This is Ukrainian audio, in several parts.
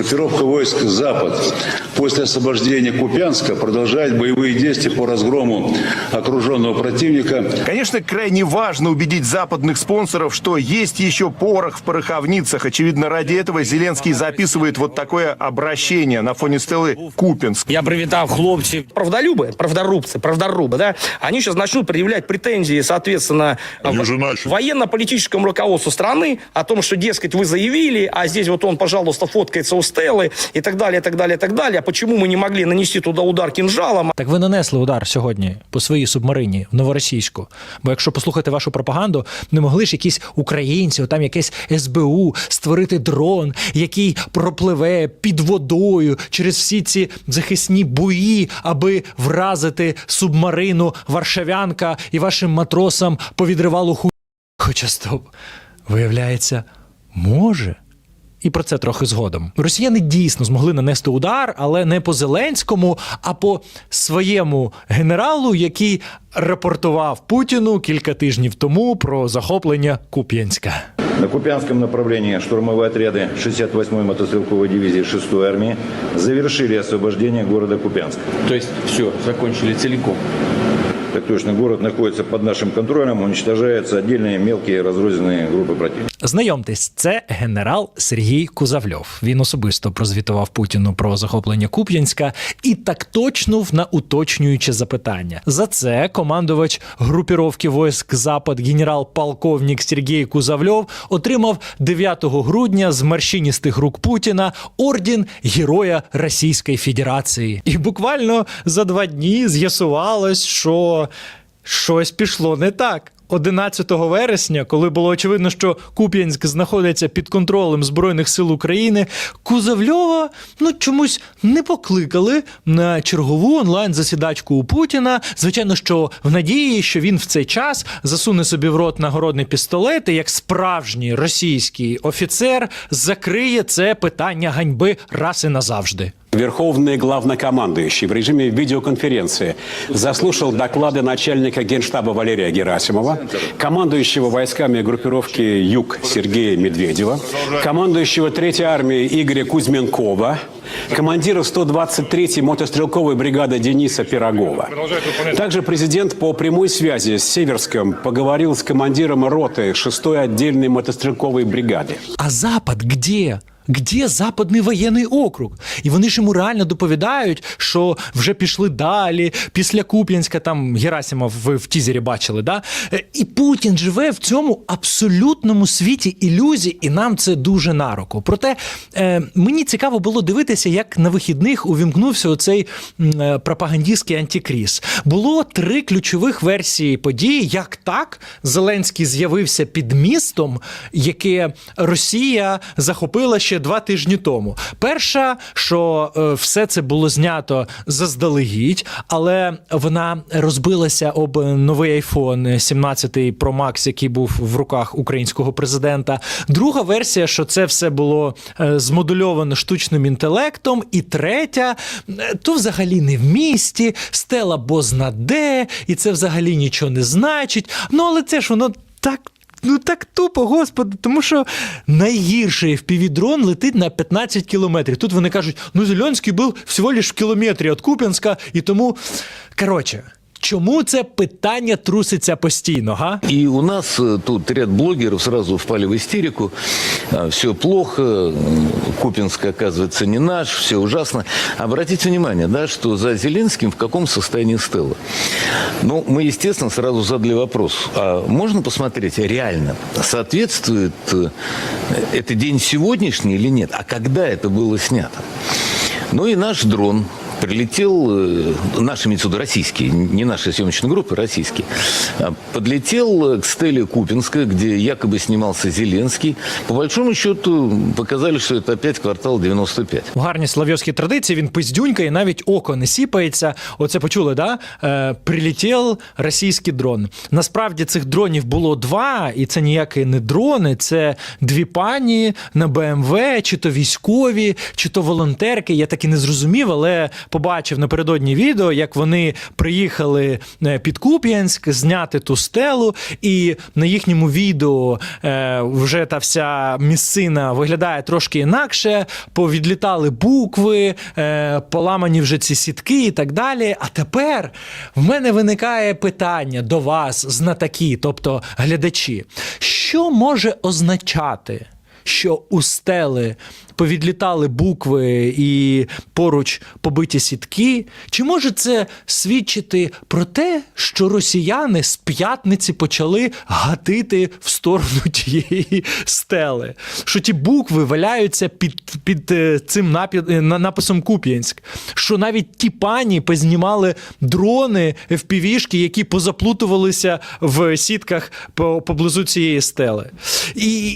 Группировка войск «Запад» после освобождения Купянска продолжает боевые действия по разгрому окруженного противника Конечно, крайне важно убедить западных спонсоров, что есть еще порох в пороховницах. Очевидно, ради этого Зеленский записывает вот такое обращение на фоне стелы Купинск. Я привітав хлопців. Правдолюби, правдорубцы, правдоруби, да? Они сейчас начнут предъявлять претензии, соответственно, военно-политическому руководству страны о том, что, дескать, вы заявили, а здесь вот он, пожалуйста, фоткается у Стеллы и так далее, и так далее, и так далее. Почему мы не могли нанести туда удар кинжалом? Так ви нанесли удар сьогодні по своїй субмарині в новоросійську. Бо якщо послухати вашу пропаганду, не могли ж якісь українці, там якесь СБУ створити дрон, який пропливе під водою через всі ці захисні бої, аби вразити субмарину Варшавянка і вашим матросам повідривало ху. Хоча стоп, виявляється, може. І про це трохи згодом. Росіяни дійсно змогли нанести удар, але не по Зеленському, а по своєму генералу, який рапортував Путіну кілька тижнів тому про захоплення Куп'янська. На Купянском направлении штурмовые отряды 68-й мотострелковой дивизии 6-й армии завершили освобождение города Купянск. То есть все, закончили целиком. Так точно, город находится под нашим контролем, уничтожаются отдельные мелкие разрозненные группы противника. Знайомтесь, це генерал Сергій Кузавльов. Він особисто прозвітував Путіну про захоплення Куп'янська і так точнув на уточнююче запитання. За це командувач групіровки войск Запад генерал-полковник Сергій Кузавльов отримав 9 грудня з морщиністих рук Путіна орден Героя Російської Федерації. І буквально за два дні з'ясувалось, що щось пішло не так. 11 вересня, коли було очевидно, що Куп'янськ знаходиться під контролем Збройних сил України, Кузовльова ну чомусь не покликали на чергову онлайн-засідачку у Путіна. Звичайно, що в надії, що він в цей час засуне собі в рот нагородний пістолет і як справжній російський офіцер закриє це питання ганьби раз і назавжди. Верховный главнокомандующий в режиме видеоконференции заслушал доклады начальника генштаба Валерия Герасимова, командующего войсками группировки «Юг» Сергея Медведева, командующего 3-й армией Игоря Кузьменкова, командира 123-й мотострелковой бригады Дениса Пирогова. Также президент по прямой связи с Северском поговорил с командиром роты 6-й отдельной мотострелковой бригады. А Запад где? Где западний воєнний округ? І вони ж йому реально доповідають, що вже пішли далі. Після Куп'янська там Герасимов ви в тізері бачили, да? Е, І Путін живе в цьому абсолютному світі ілюзій, і нам це дуже на руку. Проте е, мені цікаво було дивитися, як на вихідних увімкнувся оцей е, пропагандистський антикріз. Було три ключових версії події, як так Зеленський з'явився під містом, яке Росія захопила ще два тижні тому. Перша, що е, все це було знято заздалегідь, але вона розбилася об новий iPhone 17 Pro Max, який був в руках українського президента. Друга версія, що це все було е, змодульовано штучним інтелектом. І третя, е, то взагалі не в місті, стела бозна де, і це взагалі нічого не значить. Ну але це ж воно так. Ну так тупо, господи, тому що найгірший FPV-дрон летить на 15 кілометрів. Тут вони кажуть, ну Зеленський був всього лиш в кілометрі від Куп'янська, і тому. Коротше, чому це питання труситься постійно, га? И у нас э, тут ряд блогеров сразу впали в истерику. Все плохо, м, Купинск, оказывается, не наш, все ужасно. Обратите внимание, да, что за Зеленским в каком состоянии Стелла? Ну, мы, естественно, сразу задали вопрос. А можно посмотреть реально, соответствует э, это день сегодняшний или нет? А когда это было снято? Ну и наш дрон прилетел, э, наш имеется в виду российский, не нашей съемочной группы, российский, а, подлетел к стеле Купинска, где якобы снимался Зеленский. По большому счету показали, что это опять квартал 95. В гарній слав'янській традиції він пиздюнька і навіть око не сіпається. Оце почули, да? Е, прилетів російський дрон. Насправді цих дронів було два, і це ніякі не дрони, це дві пані на БМВ, чи то військові, чи то волонтерки. Я так і не зрозумів, але побачив напередодні відео, як вони приїхали е, під Куп'янськ зняти ту стелу, і на їхньому відео е, вже та вся місцина виглядає трошки інакше. Повідлітали букви, е, поламані вже ці сітки і так далі. А тепер в мене виникає питання до вас, знатаки, тобто глядачі, що може означати? Що у стели повідлітали букви і поруч побиті сітки? Чи може це свідчити про те, що росіяни з п'ятниці почали гатити в сторону тієї стели? Що ті букви валяються під, під е, цим е, на- написом Куп'янськ? Що навіть ті пані познімали дрони FPV-шки, які позаплутувалися в сітках поблизу цієї стели? І,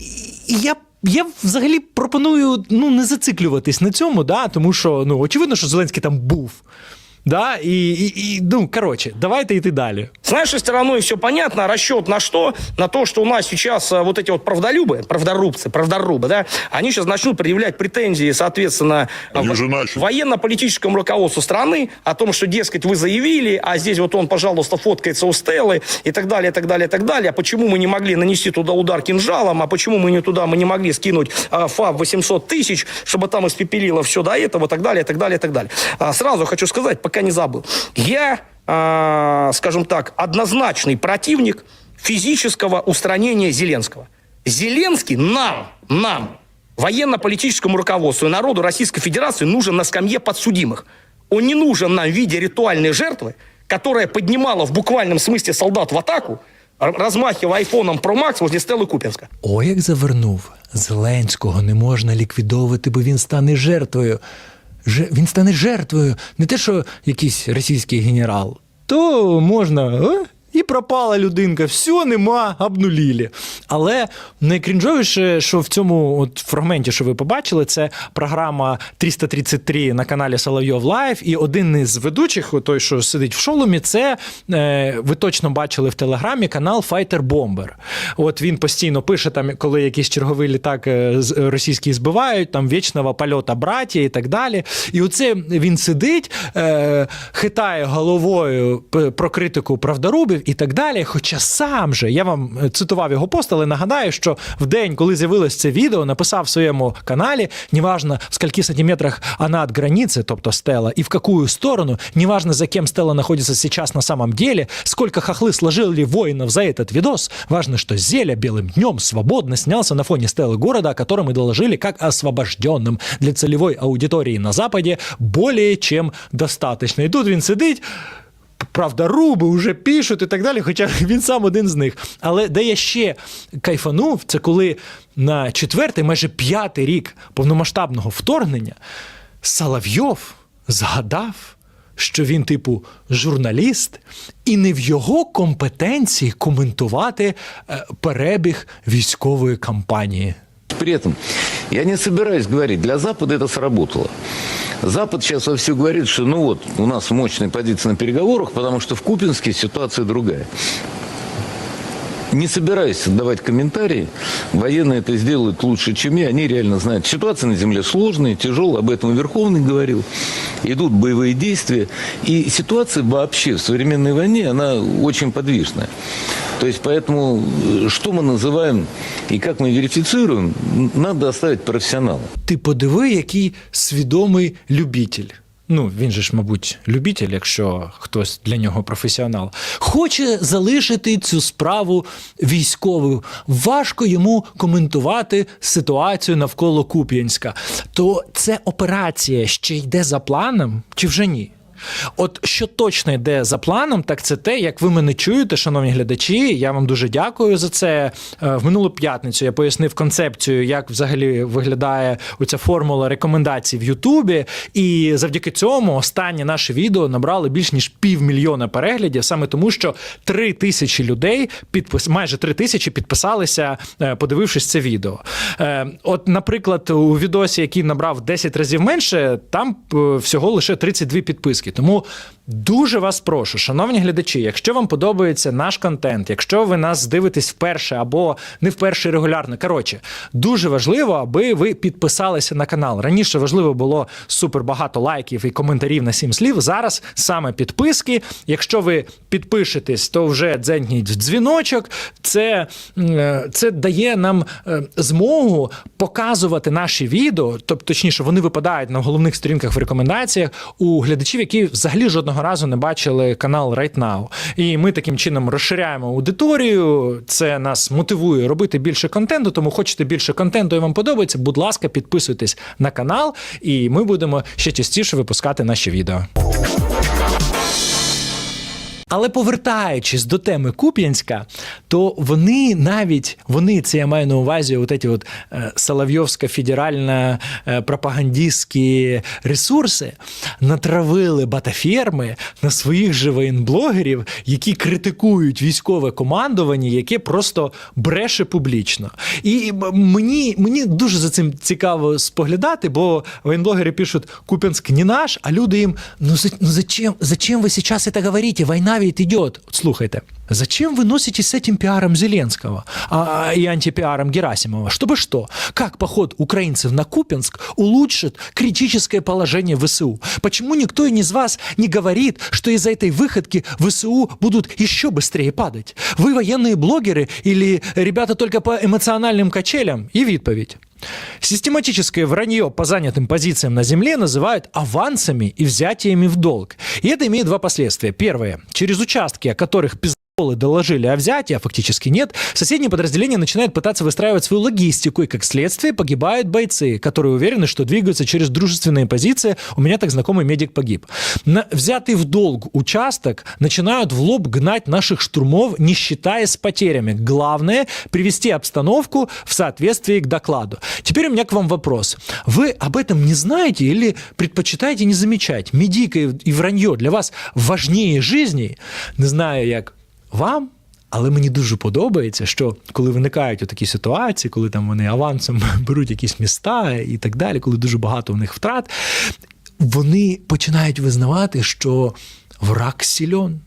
і я я взагалі пропоную ну не зациклюватись на цьому, да, тому що ну очевидно, що Зеленський там був. Да, і, і, і ну коротше, давайте йти далі. С нашей стороны все понятно. А Расчет на что? На то, что у нас сейчас а, вот эти вот правдолюбы, правдорубцы, правдорубы, да, они сейчас начнут предъявлять претензии, соответственно, а, в- военно-политическому руководству страны о том, что, дескать, вы заявили, а здесь вот он, пожалуйста, фоткается у Стеллы и так далее, и так далее, и так далее. А почему мы не могли нанести туда удар кинжалом, а почему мы не туда, мы не могли скинуть а, ФАБ 800 тысяч, чтобы там испепелило все до этого, и так далее, и так далее, и так далее. А, сразу хочу сказать, пока не забыл. Я, а, скажем так, однозначный противник физического устранения Зеленского. Зеленский нам, нам, военно-политическому руководству и народу Российской Федерации нужен на скамье подсудимых. Он не нужен нам в виде ритуальной жертвы, которая поднимала в буквальном смысле солдат в атаку, р- размахивая айфоном Pro Max возле Стеллы Купинска. О, як завернув. Зеленського не можна ліквідовувати, бо він стане жертвою. Він стане жертвою. Не те, що якийсь російський генерал. То можна. О, і пропала людинка, все нема, обнулілі. Але найкрінжовіше, що в цьому от фрагменті, що ви побачили, це програма 333 на каналі Соловйов Лайв. І один із ведучих, той, що сидить в шоломі, це е, ви точно бачили в телеграмі канал Fighter Bomber. От він постійно пише, там, коли якийсь черговий літак е, е, російський збивають, там вічного польота браті і так далі. І оце він сидить, хитає головою про критику правдорубів і так далі. Хоча сам же я вам е, цитував його пост, але нагадаю, що в день, коли з'явилось це відео, написав в своєму каналі: неважно в скольки сантиметрах она от границы, тобто стела, и в какую сторону, неважно за кем стела находится сейчас на самом деле, сколько хохлы сложили воинов за этот видос, важно, что Зеля белым днем свободно снялся на фоне стелы города, о котором мы доложили как освобожденным для целевой аудитории на Западе более чем достаточно. І тут він сидить. Правда, руби вже пишуть і так далі, хоча він сам один з них. Але де я ще кайфанув, це коли на четвертий, майже п'ятий рік повномасштабного вторгнення Соловйов згадав, що він, типу, журналіст, і не в його компетенції коментувати е, перебіг військової кампанії. При этом я не собираюсь говорить, для Запада это сработало. Запад сейчас вовсю говорит, что ну вот, у нас мощная позиция на переговорах, потому что в Купинске ситуация другая. Не собираюсь давать комментарии. Военные это сделают лучше, чем я. Они реально знают. Ситуация на земле сложная, тяжелая. Об этом Верховный говорил. Идут боевые действия. И ситуация вообще в современной войне, она очень подвижная. То есть поэтому, э, что мы называем и как мы верифицируем, н- надо оставить профессионалам. Ти подиви, який свідомий любитель. Ну, він же ж, мабуть, любитель, якщо хтось для нього професіонал, хоче залишити цю справу військовою. Важко йому коментувати ситуацію навколо Куп'янська. То це операція ще йде за планом, чи вже ні? От що точно йде за планом, так це те, як ви мене чуєте, шановні глядачі. Я вам дуже дякую за це. Е, В минулу п'ятницю я пояснив концепцію, як взагалі виглядає оця формула рекомендацій в Ютубі. І завдяки цьому останнє наше відео набрало більш ніж півмільйона переглядів, саме тому, що три тисячі людей підпис, майже три тисячі підписалися, е, подивившись це відео. Е, От, наприклад, у відосі, який набрав 10 разів менше, там всього лише 32 підписки. Тому Дуже вас прошу, шановні глядачі, якщо вам подобається наш контент, якщо ви нас дивитесь вперше або не вперше регулярно, коротше, дуже важливо, аби ви підписалися на канал. Раніше важливо було супер багато лайків і коментарів на сім слів. Зараз саме підписки. Якщо ви підпишетесь, то вже дзенькніть в дзвіночок. Це, е, це дає нам е, змогу показувати наші відео, тобто точніше, вони випадають на головних сторінках в рекомендаціях у глядачів, які взагалі жодного разу не бачили канал Right Now. І ми таким чином розширяємо аудиторію. Це нас мотивує робити більше контенту. Тому хочете більше контенту і вам подобається. Будь ласка, підписуйтесь на канал, і ми будемо ще частіше випускати наші відео. Але повертаючись до теми Куп'янська, то вони навіть вони це я маю на увазі, от ці от е, Соловйовська федеральна е, пропагандистські ресурси натравили батаферми на своїх же воєнблогерів, які критикують військове командування, яке просто бреше публічно. І мені, мені дуже за цим цікаво споглядати, бо воєнблогери пишуть Куп'янськ не наш, а люди їм: ну, ну зачем, зачем ви зараз це говорите? Війна ведь идет. Слухайте, зачем вы носитесь с этим пиаром Зеленского а, и антипиаром Герасимова? Чтобы что? Как поход украинцев на Купинск улучшит критическое положение ВСУ? Почему никто из вас не говорит, что из-за этой выходки ВСУ будут еще быстрее падать? Вы военные блогеры или ребята только по эмоциональным качелям? И відповідь. Систематическое вранье по занятым позициям на земле называют авансами и взятиями в долг. И это имеет два последствия. Первое. Через участки, о которых пиздолы доложили о взятии, а фактически нет, соседние подразделения начинают пытаться выстраивать свою логистику, и как следствие погибают бойцы, которые уверены, что двигаются через дружественные позиции. У меня так знакомый медик погиб. На взятый в долг участок начинают в лоб гнать наших штурмов, не считаясь с потерями. Главное – привести обстановку в соответствии к докладу. Теперь у меня к вам вопрос. Вы об этом не знаете или предпочитаете не замечать? Медика и вранье для вас важнее жизни? Не знаю, як вам, але мені дуже подобається, що коли виникають такі ситуації, коли там вони авансом беруть якісь міста і так далі, коли дуже багато в них втрат, вони починають визнавати, що враг сильон.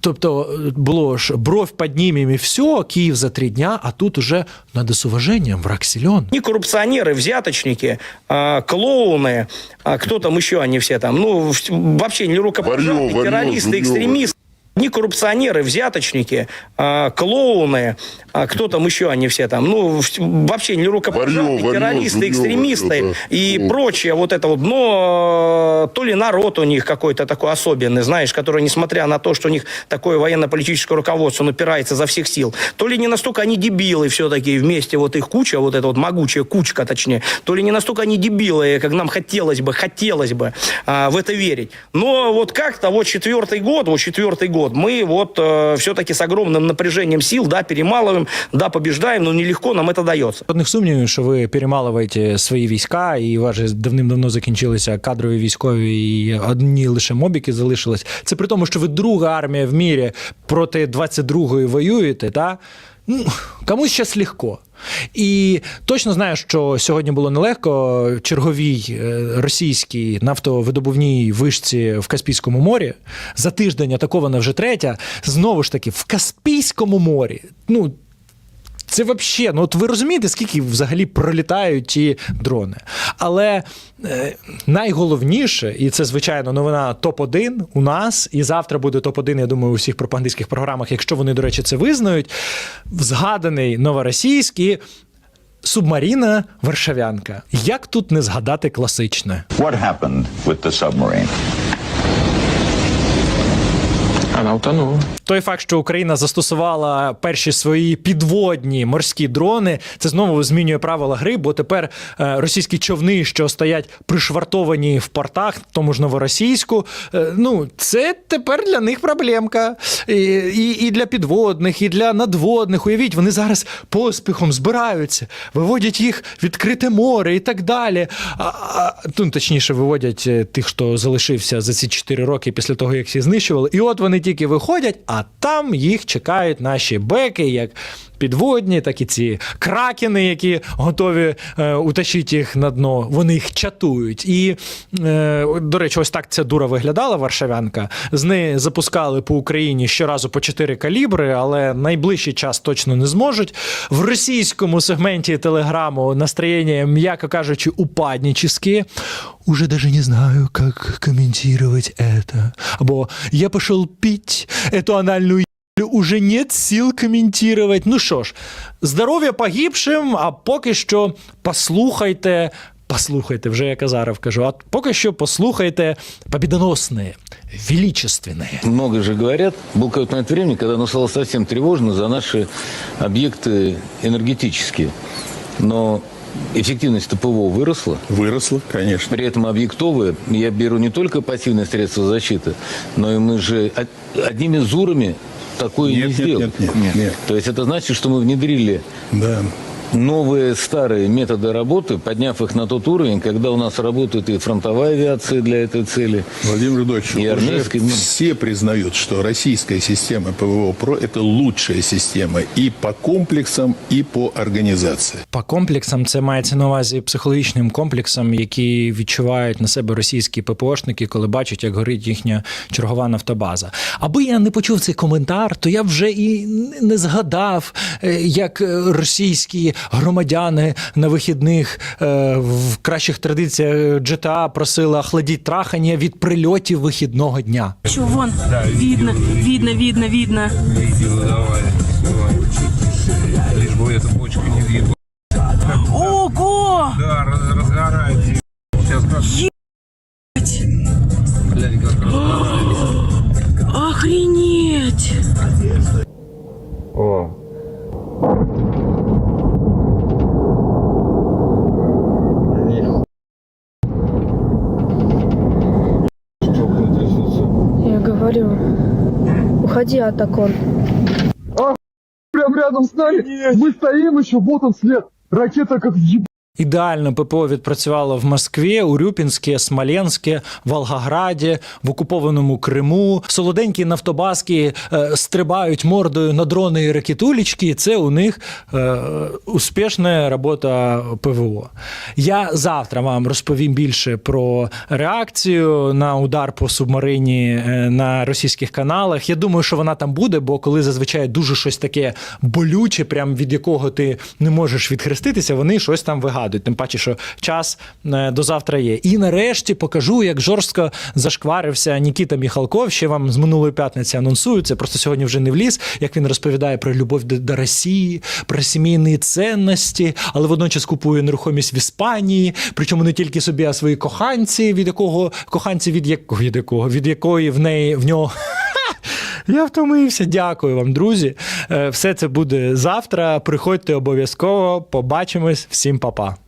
Тобто е, було ж бровь піднімем і все, Київ за три дня, а тут уже надо з уваженням, враг силен. Они коррупционеры, взяточники, а, клоуны, а кто там еще они все там, ну, в- вообще не рукопожатные, Варьё, варьё, террористы, жульё. экстремисты. Не коррупционеры, взяточники, а, клоуны, а кто там еще они все там, ну, вообще не рукопожатные, Варьё, варьё, террористы, жульё, экстремисты это, и ну. прочее вот это вот. Но э, то ли народ у них какой-то такой особенный, знаешь, который, несмотря на то, что у них такое военно-политическое руководство, он упирается за всех сил, то ли не настолько они дебилы все-таки вместе, вот их куча, вот эта вот могучая кучка, точнее, то ли не настолько они дебилы, как нам хотелось бы, хотелось бы а, в это верить. Но вот как-то вот четвертый год, вот четвертый год, мы вот все-таки с огромным напряжением сил, да, перемалываем, да, побеждаем, но нелегко нам это дается. Жодних сумнівів, що ви перемалуєте свої війська, і у вас же давним-давно закінчилися кадрові військові, і одні лише мобіки залишились. Це при тому, що ви друга армія в мірі проти 22-ї воюєте, та? Ну, Комусь ще легко. І точно знаю, що сьогодні було нелегко черговій е, російській нафтовидобувній вишці в Каспійському морі. За тиждень атакована вже третя. Знову ж таки, в Каспійському морі. Ну, це взагалі, ну от ви розумієте, скільки взагалі пролітають ті дрони. Але е, найголовніше, і це звичайно новина топ-1 у нас, і завтра буде топ-1, я думаю, у всіх пропагандистських програмах, якщо вони, до речі, це визнають. Згаданий новоросійський субмаріна Варшавянка. Як тут не згадати класичне? What happened with the submarine? Она утонула. Той факт, що Україна застосувала перші свої підводні морські дрони, це знову змінює правила гри, бо тепер е, російські човни, що стоять пришвартовані в портах, тому ж новоросійську, е, ну це тепер для них проблемка. І, і, і для підводних, і для надводних. Уявіть, вони зараз поспіхом збираються, виводять їх відкрите море і так далі. А, а, ну, точніше, виводять е, тих, хто залишився за ці 4 роки після того, як всі знищували. І от вони тільки виходять, а там їх чекають наші беки, як підводні, так і ці кракени, які готові е, утащити їх на дно. Вони їх чатують. І, е, до речі, ось так ця дура виглядала варшавянка. З неї запускали по Україні щоразу по 4 калібри, але найближчий час точно не зможуть. В російському сегменті телеграму настроєння, м'яко кажучи, упаднические. Уже даже не знаю, как комментировать это. Або я пошел пить эту анальную уже нет сил коментувати. Ну що ж, здоров'я погибшим, а поки що послухайте. Послухайте, вже як Азаров кажу, а поки що послухайте побідоносне, величественне. Много же говорят. Был какой-то момент времени, когда оно стало совсем тревожно за наши объекты энергетические. Но эффективность ПВО выросла. Выросла, конечно. При этом объектовые, я беру не только пассивные средства защиты, но и мы же од- одними зурами такое Нет, не нет, сделал. нет, нет, нет, нет. То есть это значит, что мы внедрили Да новые старые методы работы, подняв их на тот уровень, когда у нас работает и фронтовая авиация для этой цели. Владимир Рудольевич, И уже армейской, ну. все признают, что российская система ПВО ПРО – это лучшая система и по комплексам, и по организации. По комплексам це мається на увазі психологічним комплексом, які відчувають на себе російські ППОшники, коли бачать, як горить їхня чергова нафтобаза. Аби я не почув цей коментар, то я б вже і не згадав, е, як е, російські громадяни на вихідних е, в кращих традиціях GTA просили охладіть трахання від прильотів вихідного дня. Что, вон, видно, видно, видно, видно. Лишь бы эта бочка не въебала. Ого! Да, раз- разгорается. Сейчас как... Блядь, как разгорается. Охренеть! Я уходи атакон. А, прям рядом с нами. Мы стоим еще, вот он след. Ракета как еб... Ідеально ППО відпрацювало в Москві, Урюпінське, Смоленське, Волгограді, в окупованому Криму. Солоденькі нафтобазки е, стрибають мордою на дрони і ракетулічки. і Це у них е, успішна робота ПВО. Я завтра вам розповім більше про реакцію на удар по субмарині е, на російських каналах. Я думаю, що вона там буде, бо коли зазвичай дуже щось таке болюче, прям від якого ти не можеш відхреститися, вони щось там вигадують. Тим паче, що час е, до завтра є. І нарешті покажу, як жорстко зашкварився Нікіта Міхалков. Ще вам з минулої п'ятниці анонсую. Це просто сьогодні вже не вліз. Як він розповідає про любов до, Росії, про сімейні цінності, але водночас купує нерухомість в Іспанії. Причому не тільки собі, а свої коханці, від якого коханці від якого від якого від якої в неї в нього. Я втомився. Дякую вам, друзі. Е, Все це буде завтра. Приходьте обов'язково. Побачимось. Всім па-па.